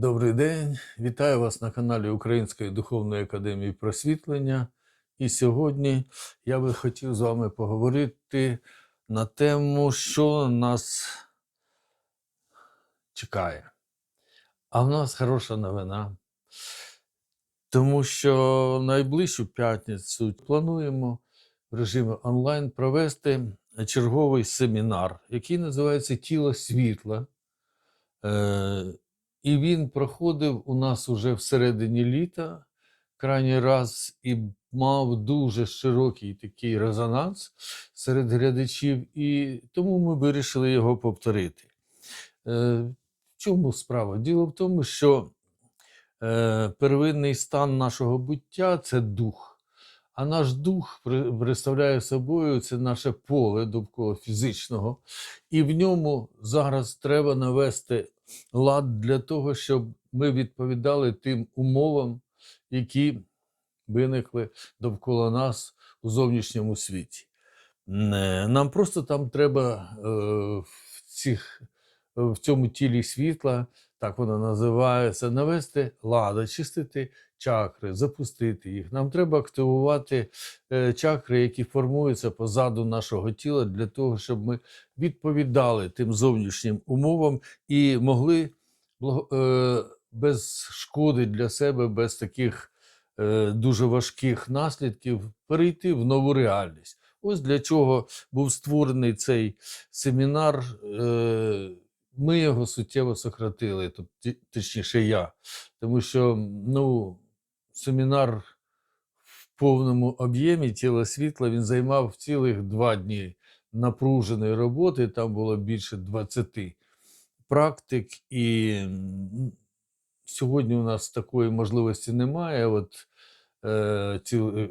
Добрий день, вітаю вас на каналі Української духовної академії просвітлення. І сьогодні я би хотів з вами поговорити на тему, що нас чекає. А в нас хороша новина, тому що найближчу п'ятницю плануємо в режимі онлайн провести черговий семінар, який називається Тіло світла. І він проходив у нас уже всередині літа, крайній раз, і мав дуже широкий такий резонанс серед глядачів, і тому ми вирішили його повторити. Е, В чому справа? Діло в тому, що е, первинний стан нашого буття це дух. А наш дух представляє собою це наше поле довкола фізичного, і в ньому зараз треба навести лад для того, щоб ми відповідали тим умовам, які виникли довкола нас у зовнішньому світі. Нам просто там треба е, в, цих, в цьому тілі світла, так воно називається, навести лад, очистити чакри, запустити їх. Нам треба активувати е, чакри, які формуються позаду нашого тіла, для того, щоб ми відповідали тим зовнішнім умовам і могли е, без шкоди для себе, без таких е, дуже важких наслідків перейти в нову реальність. Ось для чого був створений цей семінар. Ми його суттєво сократили, тобто, точніше, я. Тому що ну, семінар в повному об'ємі тіла світла він займав цілих два дні напруженої роботи. Там було більше 20 практик, і сьогодні у нас такої можливості немає. От, е, ці, е,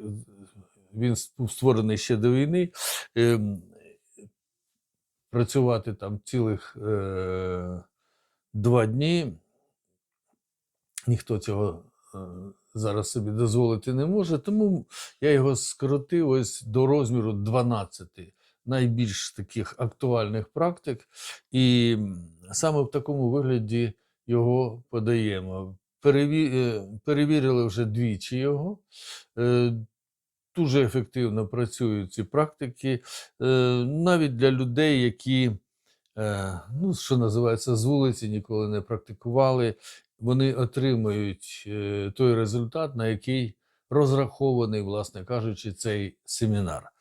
він був створений ще до війни. Е, працювати там цілих е, два дні. Ніхто цього е, зараз собі дозволити не може, тому я його скоротив ось до розміру 12 найбільш таких актуальних практик, і саме в такому вигляді його подаємо. Е, Перевірили вже двічі його. Дуже ефективно працюють ці практики, е, навіть для людей, які, е, ну, що називається, з вулиці ніколи не практикували, вони отримують е, той результат, на який розрахований, власне кажучи, цей семінар.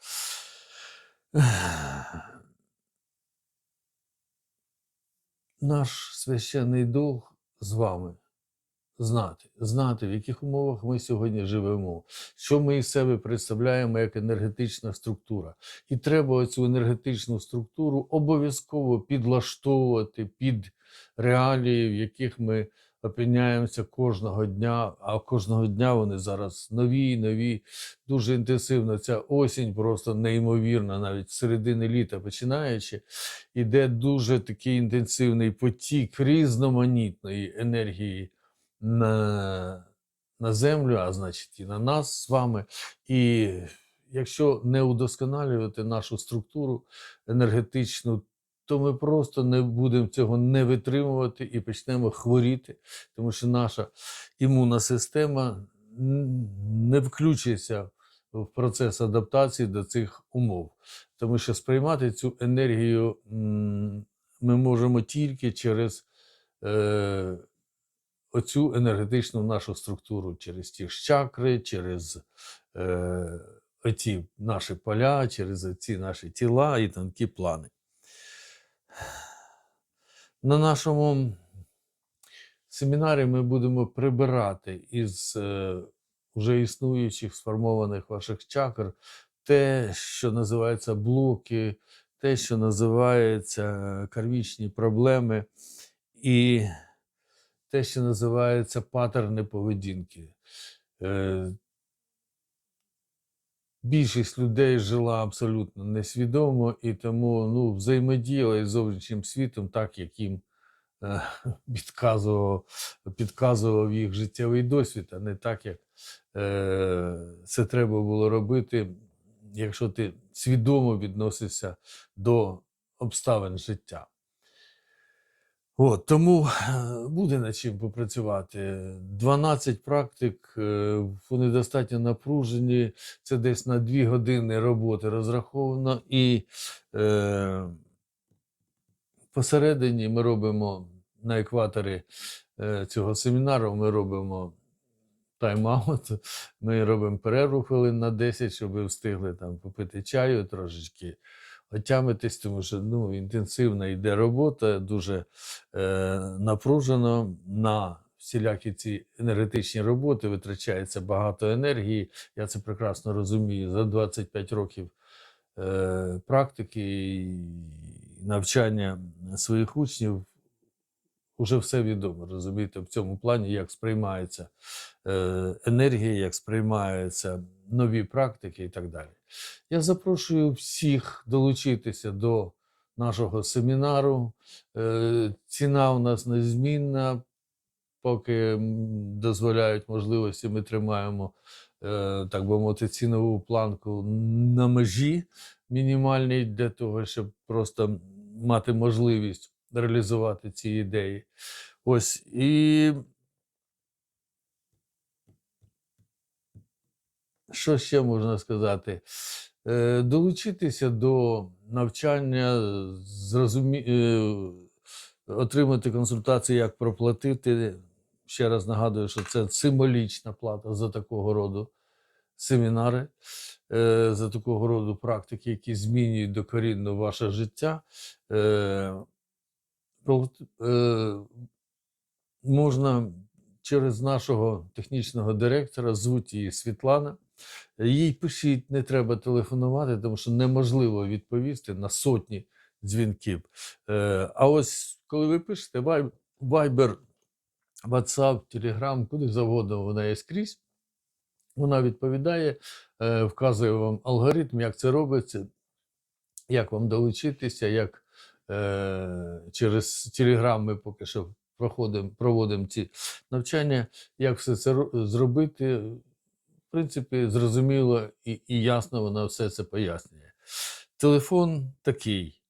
Наш священний дух з вами знати, знати, в яких умовах ми сьогодні живемо, що ми із себе представляємо як енергетична структура. І треба цю енергетичну структуру обов'язково підлаштовувати під реалії, в яких ми опиняємося кожного дня. А кожного дня вони зараз нові, нові, дуже інтенсивно. Ця осінь просто неймовірна, навіть з середини літа починаючи, іде дуже такий інтенсивний потік різноманітної енергії на, на землю, а значить і на нас з вами. І якщо не удосконалювати нашу структуру енергетичну, то ми просто не будемо цього не витримувати і почнемо хворіти, тому що наша імунна система не включиться в процес адаптації до цих умов, тому що сприймати цю енергію ми можемо тільки через е, оцю енергетичну нашу структуру через ті ж чакри, через е, оці наші поля, через оці наші тіла і тонкі плани. На нашому семінарі ми будемо прибирати із е, вже існуючих сформованих ваших чакр те, що називається блоки, те, що називається кармічні проблеми, і те, що називається паттерни поведінки. Е, Більшість людей жила абсолютно несвідомо і тому ну, взаємодіяла із зовнішнім світом так, як їм е, підказував, підказував їх життєвий досвід, а не так, як е, це треба було робити, якщо ти свідомо відносишся до обставин життя. От, тому е, буде над чим попрацювати. 12 практик, е, вони достатньо напружені. Це десь на 2 години роботи розраховано. І е, посередині ми робимо на екваторі е, цього семінару, ми робимо тайм-аут, ми робимо перерву хвилин на 10, щоб ви встигли там попити чаю трошечки отямитись, тому що ну, інтенсивна йде робота, дуже е, напружено на всілякі ці енергетичні роботи витрачається багато енергії. Я це прекрасно розумію. За 25 років е, практики і навчання своїх учнів. Уже все відомо, розумієте, в цьому плані, як сприймається е, енергія, як сприймаються нові практики і так далі. Я запрошую всіх долучитися до нашого семінару. Е, Ціна у нас незмінна, поки дозволяють можливості, ми тримаємо, е, так би мовити, цінову планку на межі мінімальній для того, щоб просто мати можливість реалізувати ці ідеї. Ось і що ще можна сказати? Е, Долучитися до навчання, зрозумі... е, отримати консультації, як проплатити. Ще раз нагадую, що це символічна плата за такого роду семінари, е, за такого роду практики, які змінюють докорінно ваше життя. Е, можна через нашого технічного директора, звуть її Світлана. Їй пишіть, не треба телефонувати, тому що неможливо відповісти на сотні дзвінків. Е, а ось коли ви пишете Viber, WhatsApp, Telegram, куди завгодно вона є скрізь, вона відповідає, е, вказує вам алгоритм, як це робиться, як вам долучитися, як через Telegram ми поки що проходимо, проводимо ці навчання, як все це зробити. В принципі, зрозуміло і, і ясно вона все це пояснює. Телефон такий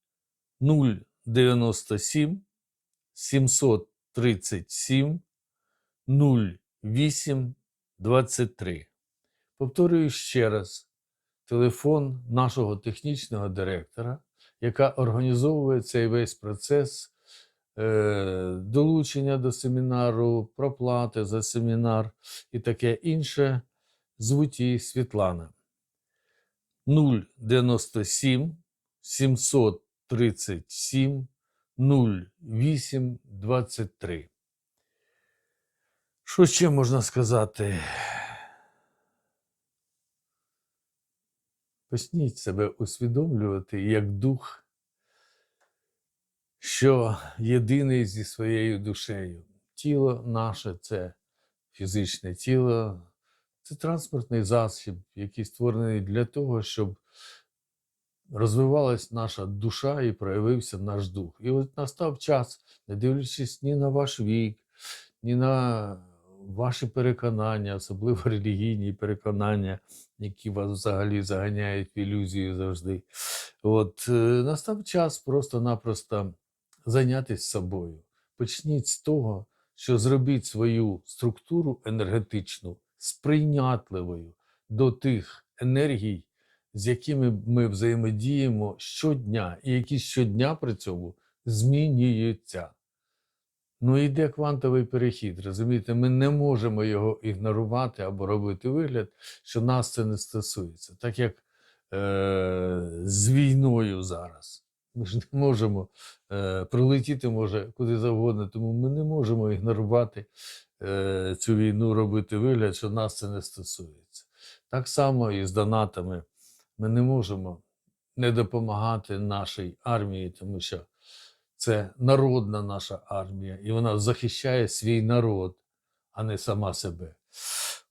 097 737 08 23. Повторюю ще раз: телефон нашого технічного директора, яка організовує цей весь процес е, долучення до семінару, проплати за семінар і таке інше. Звуть її Світлана. 097 737 08 23. Що ще можна сказати? Почніть себе усвідомлювати як дух, що єдиний зі своєю душею. Тіло наше це фізичне тіло, це транспортний засіб, який створений для того, щоб розвивалась наша душа і проявився наш дух. І от настав час, не дивлячись ні на ваш вік, ні на ваші переконання, особливо релігійні переконання, які вас взагалі заганяють в ілюзію завжди. От е, настав час просто-напросто зайнятися собою. Почніть з того, що зробіть свою структуру енергетичну сприйнятливою до тих енергій, з якими ми взаємодіємо щодня, і які щодня при цьому змінюються. Ну, йде квантовий перехід, розумієте, ми не можемо його ігнорувати або робити вигляд, що нас це не стосується. Так як е- з війною зараз. Ми ж не можемо е- прилетіти може куди завгодно, тому ми не можемо ігнорувати е- цю війну, робити вигляд, що нас це не стосується. Так само і з донатами. Ми не можемо не допомагати нашій армії, тому що це народна наша армія, і вона захищає свій народ, а не сама себе.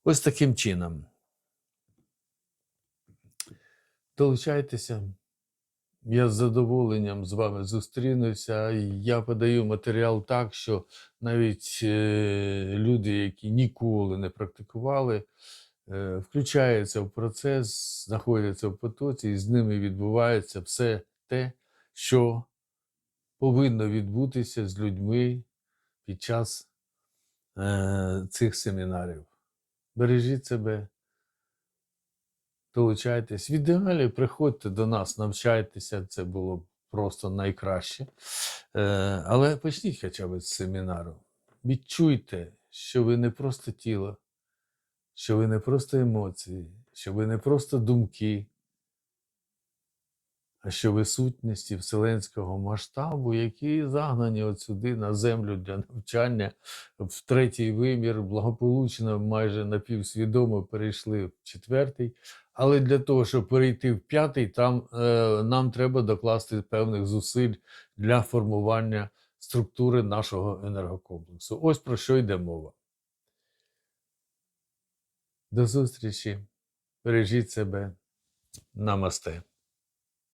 Ось таким чином. Долучайтеся. Я з задоволенням з вами зустрінуся. Я подаю матеріал так, що навіть е, люди, які ніколи не практикували, е, включаються в процес, знаходяться в потоці, і з ними відбувається все те, що повинно відбутися з людьми під час е, цих семінарів. Бережіть себе, долучайтесь. В ідеалі приходьте до нас, навчайтеся, це було б просто найкраще. Е, але почніть хоча б з семінару. Відчуйте, що ви не просто тіло, що ви не просто емоції, що ви не просто думки, що ви сутності вселенського масштабу, які загнані от сюди на землю для навчання в третій вимір, благополучно, майже напівсвідомо перейшли в четвертий. Але для того, щоб перейти в п'ятий, там е, нам треба докласти певних зусиль для формування структури нашого енергокомплексу. Ось про що йде мова. До зустрічі. Бережіть себе. Намасте.